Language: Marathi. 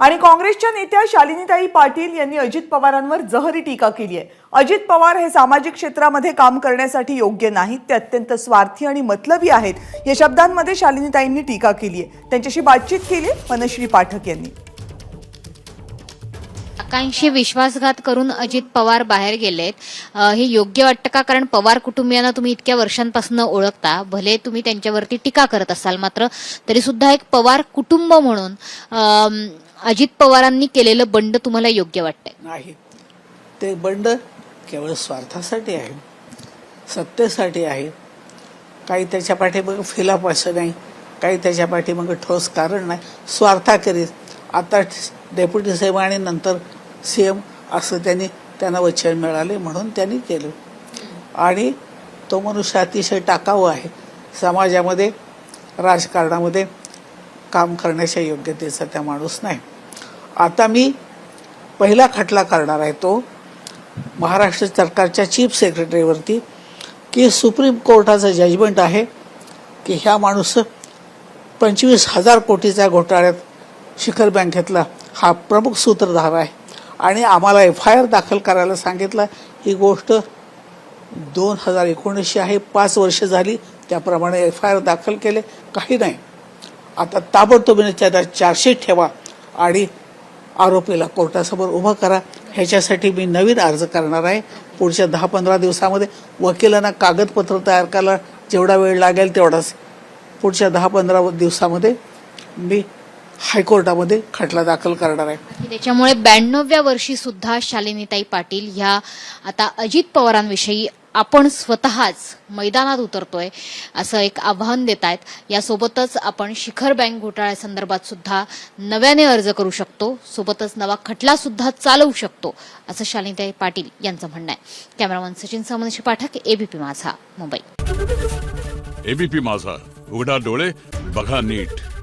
आणि काँग्रेसच्या नेत्या शालिनीताई पाटील यांनी अजित पवारांवर जहरी टीका केली आहे. अजित पवार हे सामाजिक क्षेत्रामध्ये काम करण्यासाठी योग्य नाहीत. ते अत्यंत स्वार्थी आणि मतलबी आहेत. या शब्दांमध्ये शालिनीताईंनी टीका केली आहे. त्यांच्याशी बातचीत केली मनश्री पाठक यांनी. काकांशी विश्वासघात करून अजित पवार बाहेर गेलेत. हे योग्य वाटतं का? कारण पवार कुटुंबियांना तुम्ही इतक्या वर्षांपासून ओळखता. भले तुम्ही त्यांच्यावरती टीका करत असाल मात्र तरी सुद्धा एक पवार कुटुंब म्हणून अजित पवारांनी केलेलं बंड तुम्हाला योग्य वाटतंय? नाही. ते बंड केवळ स्वार्थासाठी आहे. सत्तेसाठी आहे. काही त्याच्या पाठीमागं फिलाप असं नाही. काही त्याच्या पाठीमागं ठोस कारण नाही. स्वार्थाकरीत आता डेप्युटी साहेब आणि नंतर सी एम असं त्यांनी त्यांना वचन मिळाले म्हणून त्यांनी केलं. आणि तो मनुष्य अतिशय टाकाऊ आहे. समाजामध्ये राजकारणामध्ये काम करण्याच्या योग्यतेचा त्या माणूस नाही. आता मी पहिला खटला करणार आहे तो महाराष्ट्र सरकारच्या चीफ सेक्रेटरीवरती की सुप्रीम कोर्टाचं जजमेंट आहे की ह्या माणूस पंचवीस हजार कोटीच्या घोटाळ्यात शिखर बँकेतला हा प्रमुख सूत्रधार आहे. आणि आम्हाला एफ आय आर दाखल करायला सांगितलं ही गोष्ट दोन हजार एकोणीसशे आहे पाच वर्ष झाली त्याप्रमाणे एफ आय आर दाखल केले काही नाही. आता ताबडतोबीने त्याला चार्जशीट ठेवा आणि आरोपीला कोर्टासमोर उभं करा. ह्याच्यासाठी मी नवीन अर्ज करणार आहे. पुढच्या दहा पंधरा दिवसामध्ये वकिलांना कागदपत्र तयार करायला जेवढा वेळ लागेल तेवढाच. पुढच्या दहा पंधरा दिवसामध्ये मी हायकोर्टामध्ये खटला दाखल करणार आहे. त्याच्यामुळे ब्याण्णव्या वर्षी सुद्धा शालिनीताई पाटील ह्या आता अजित पवारांविषयी आपण स्वतःच मैदानात उतरतोय असं एक आव्हान देत आहेत यासोबतच आपण शिखर बँक घोटाळ्यासंदर्भात सुद्धा नव्याने अर्ज करू शकतो. सोबतच नवा खटला सुद्धा चालवू शकतो असं शालिनीताई पाटील यांचं म्हणणं आहे. कॅमेरामन सचिन सामंतशी पाठक एबीपी माझा मुंबई. एबीपी माझा. उघडा डोळे बघा नीट.